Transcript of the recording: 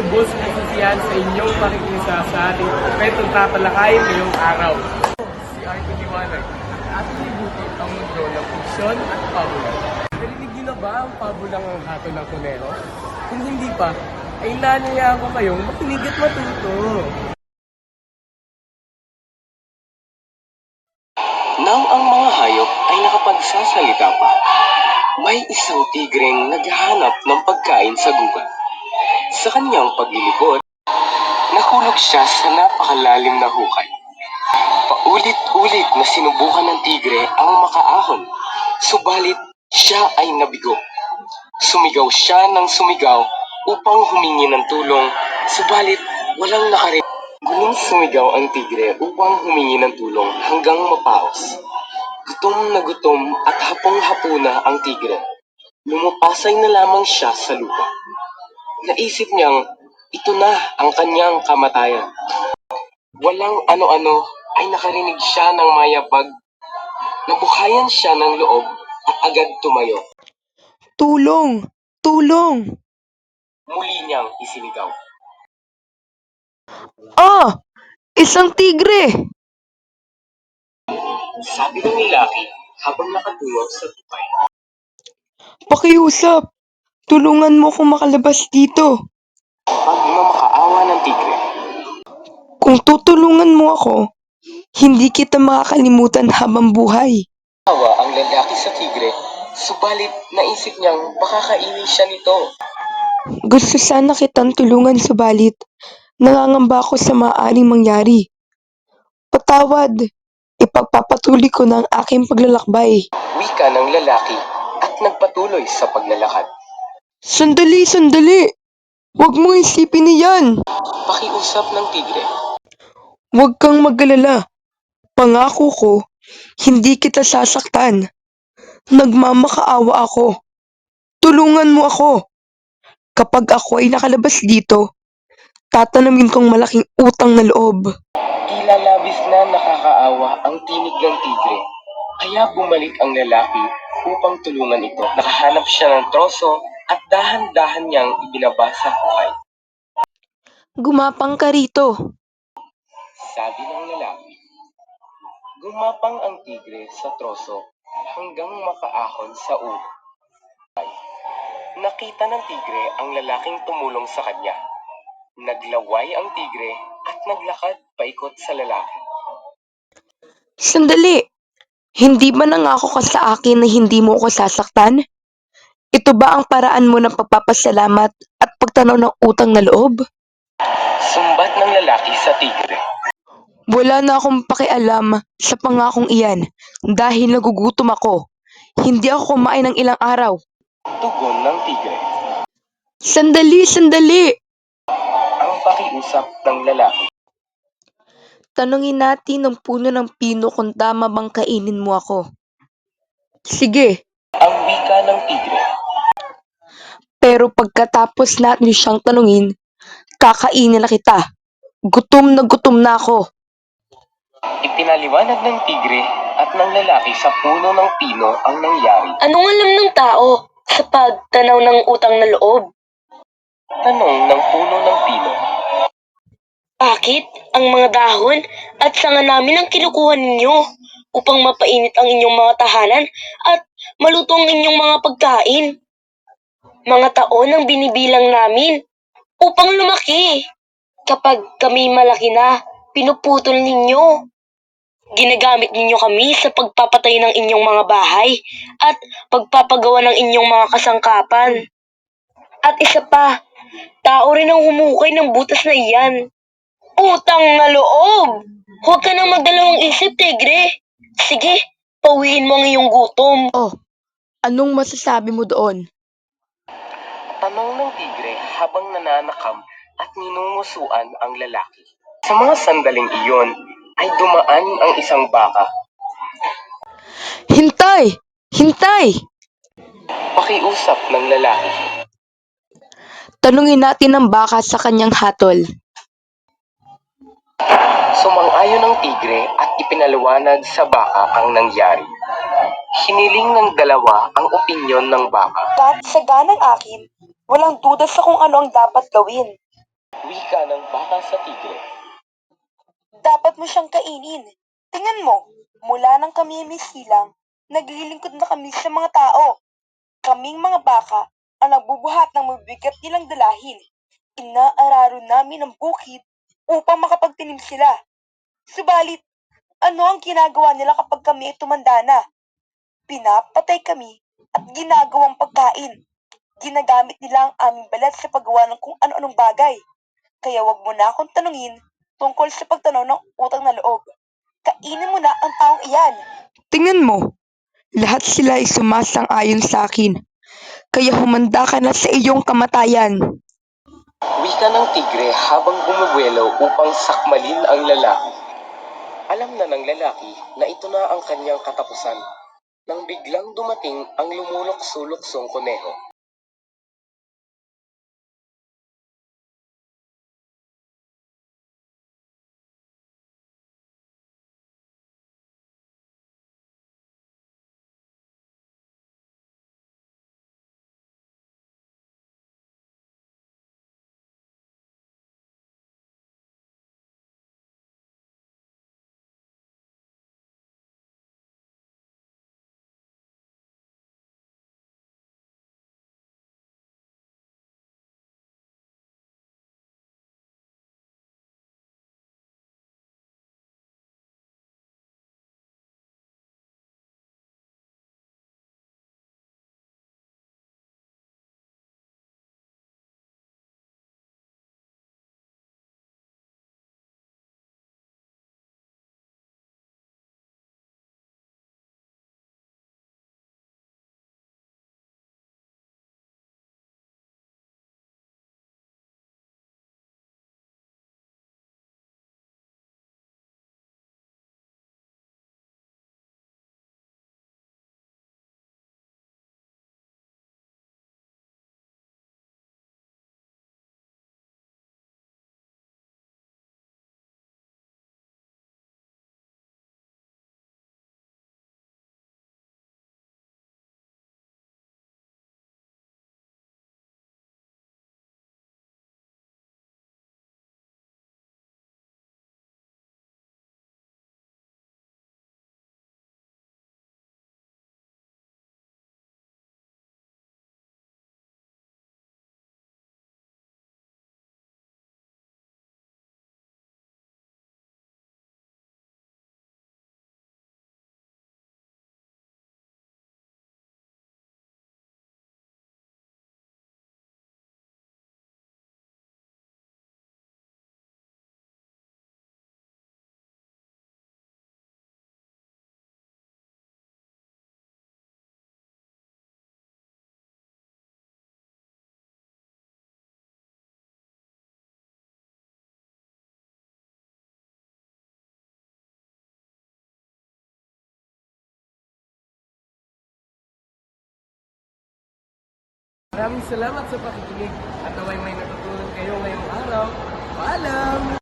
lubos na sisiyan sa inyong makikisa sa ating kwentong tatalakayin ngayong araw. Si Arthur Liwanag at ating libutin ang mundo ng fiksyon at pabula. Narinig niyo na ba ang pabulang ang hato ng kunero? Kung hindi pa, ay nanayaan ko kayong makinig at matuto. Nang ang mga hayop ay nakapagsasalita pa, may isang tigreng naghahanap ng pagkain sa gubat. Sa kanyang paglilibot, nahulog siya sa napakalalim na hukay. Paulit-ulit na sinubukan ng tigre ang makaahon, subalit siya ay nabigo. Sumigaw siya ng sumigaw upang humingi ng tulong, subalit walang nakarinig. Guling sumigaw ang tigre upang humingi ng tulong hanggang mapaos. Gutom na gutom at hapong-hapo na ang tigre. Lumapasay na lamang siya sa lupa. Naisip niyang ito na ang kanyang kamatayan. Walang ano-ano ay nakarinig siya ng mayabag. Nabuhayan siya ng loob at agad tumayo. Tulong! Tulong! Muli niyang isinigaw. Ah! Isang tigre! Sabi ng lalaki habang nakatungo sa tupay. Pakiusap! Tulungan mo akong makalabas dito. Pagmamakaawa ng tigre, Kung tutulungan mo ako, hindi kita makakalimutan habang buhay. Tawa ang lalaki sa tigre, subalit naisip niyang baka kainin siya nito. Gusto sana kitang tulungan subalit nangangamba ako sa maaaring mangyari. Patawad! Ipagpapatuloy ko ng aking paglalakbay. Wika ng lalaki at nagpatuloy sa paglalakad. Sandali, sandali! Huwag mo isipin niyan! Pakiusap ng tigre, Huwag kang magalala. Pangako ko, hindi kita sasaktan. Nagmamakaawa ako. Tulungan mo ako. Kapag ako ay nakalabas dito, tatanamin kong malaking utang na loob. tila labis na nakakaawa ang tinig ng tigre. Kaya bumalik ang lalaki upang tulungan ito. Nakahanap siya ng troso at dahan-dahan niyang ibinaba sa hukay. Gumapang ka rito. Sabi ng lalaki. Gumapang ang tigre sa troso hanggang makaahon sa ukay. Nakita ng tigre ang lalaking tumulong sa kanya. Naglaway ang tigre at naglakad paikot sa lalaki. Sandali! Hindi ba nangako ka sa akin na hindi mo ako sasaktan? Ito ba ang paraan mo ng pagpapasalamat at pagtanaw ng utang na loob? Sumbat ng lalaki sa tigre. Wala na akong pakialam sa pangakong iyan dahil nagugutom ako. Hindi ako kumain ng ilang araw. Tugon ng tigre. Sandali, sandali! Ang pakiusap ng lalaki. Tanungin natin ng puno ng pino kung tama bang kainin mo ako. Sige, pero pagkatapos natin siyang tanungin, kakainin na kita. Gutom na gutom na ako. Ipinaliwanag ng tigre at ng lalaki sa puno ng pino ang nangyari. Anong alam ng tao sa pagtanaw ng utang na loob? Tanong ng puno ng pino. Bakit ang mga dahon at sanga namin ang kinukuha ninyo upang mapainit ang inyong mga tahanan at maluto ang inyong mga pagkain? Mga taon ang binibilang namin upang lumaki. Kapag kami malaki na, pinuputol ninyo. Ginagamit ninyo kami sa pagpapatay ng inyong mga bahay at pagpapagawa ng inyong mga kasangkapan. At isa pa, tao rin ang humukay ng butas na iyan. Utang na loob! Huwag ka nang magdalawang isip, Tigre. Sige, pauwiin mo ang iyong gutom. Oh, anong masasabi mo doon? Tanong ng tigre habang nananakam at ninungusuan ang lalaki. Sa mga sandaling iyon ay dumaan ang isang baka. Hintay! Hintay! Pakiusap ng lalaki. Tanungin natin ang baka sa kanyang hatol. Sumang-ayon ang tigre at ipinaliwanag sa baka ang nangyari. Hiniling ng dalawa ang opinyon ng baka. Kahit sa ganang akin, Walang duda sa kung ano ang dapat gawin. Wika ng baka sa tigre. Dapat mo siyang kainin. Tingnan mo, mula nang kami ay may silang, naglilingkod na kami sa mga tao. Kaming mga baka ang nagbubuhat ng mabigat nilang dalahin. Inaararo namin ang bukid upang makapagtinim sila. Subalit, ano ang ginagawa nila kapag kami ay tumanda na? Pinapatay kami at ginagawang pagkain. Ginagamit nila ang aming balat sa paggawa ng kung ano-anong bagay. Kaya wag mo na akong tanungin tungkol sa pagtanaw ng utang na loob. Kainin mo na ang taong iyan. Tingnan mo, lahat sila ay sumasang-ayon sa akin. Kaya humanda ka na sa iyong kamatayan. Wika ng tigre habang bumubuelo upang sakmalin ang lalaki. Alam na ng lalaki na ito na ang kanyang katapusan. Nang biglang dumating ang lumulok-suluksong kuneho. Maraming salamat sa pakikinig at naway may natutunan kayo ngayong araw. Paalam!